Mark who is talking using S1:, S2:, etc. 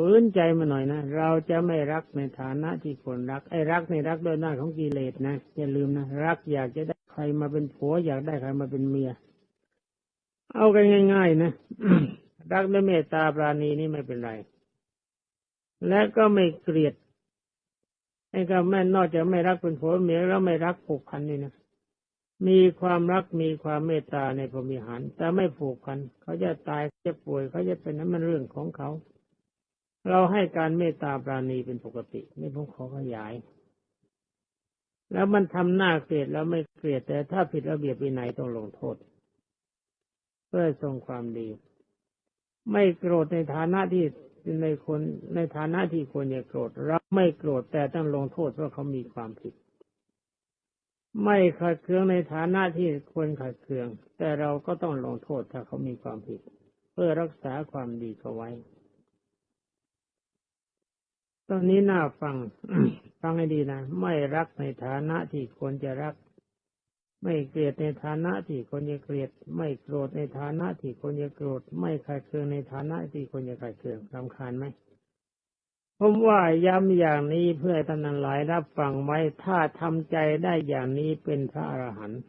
S1: ฝืนใจมาหน่อยนะ เราจะไม่รักในฐานะที่ควรรัก ไอ้รักในรักด้วยหน้าของกิเลสนะอย่าลืมนะรักอยากจะได้ใครมาเป็นผัวอยากได้ใครมาเป็นเมีย เอากันง่าย ๆ นะรักด้วยเมตตาปราณีนี่ไม่เป็นไร และก็ไม่เกลียดไอ้ก็แม่นอกจากไม่รักเป็นผัวเมียแล้วไม่รักผูกพันนี่นะมีความรักมีความเมตตาในพรหมิหาร แต่ไม่ผูกพันเขาจะตายจะป่วยเขาจะเป็นนั้นมันเรื่องของเขา เราให้การเมตตาปราณีเป็นปกตินี่ผมขอขยาย แล้วมันทำหน้าเกลียดแล้วไม่เกลียดแต่ถ้าผิดระเบียบวินัยต้องลงโทษ เพื่อทรงความดี ไม่โกรธในฐานะที่ในคนในฐานะที่ควรจะโกรธเราไม่โกรธแต่ต้องลงโทษเพราะเขามีความผิด ไม่ขัดเคืองในฐานะที่ควรขัดเคือง แต่เราก็ต้องลงโทษถ้าเขามีความผิด เพื่อรักษาความดีเขาไว้ ตอนนี้น่าฟัง ฟังให้ดีนะ ไม่รักในฐานะที่ควรจะรัก ไม่เกลียดในฐานะที่ควรจะเกลียด ไม่โกรธในฐานะที่ควรจะโกรธ ไม่ขัดเคืองในฐานะที่ควรจะขัดเคืองรำคาญไหมผมว่าย้ำอย่างนี้เพื่อท่านหลายรับฟังไว้ ถ้าทำใจได้อย่างนี้เป็นพระอรหันต์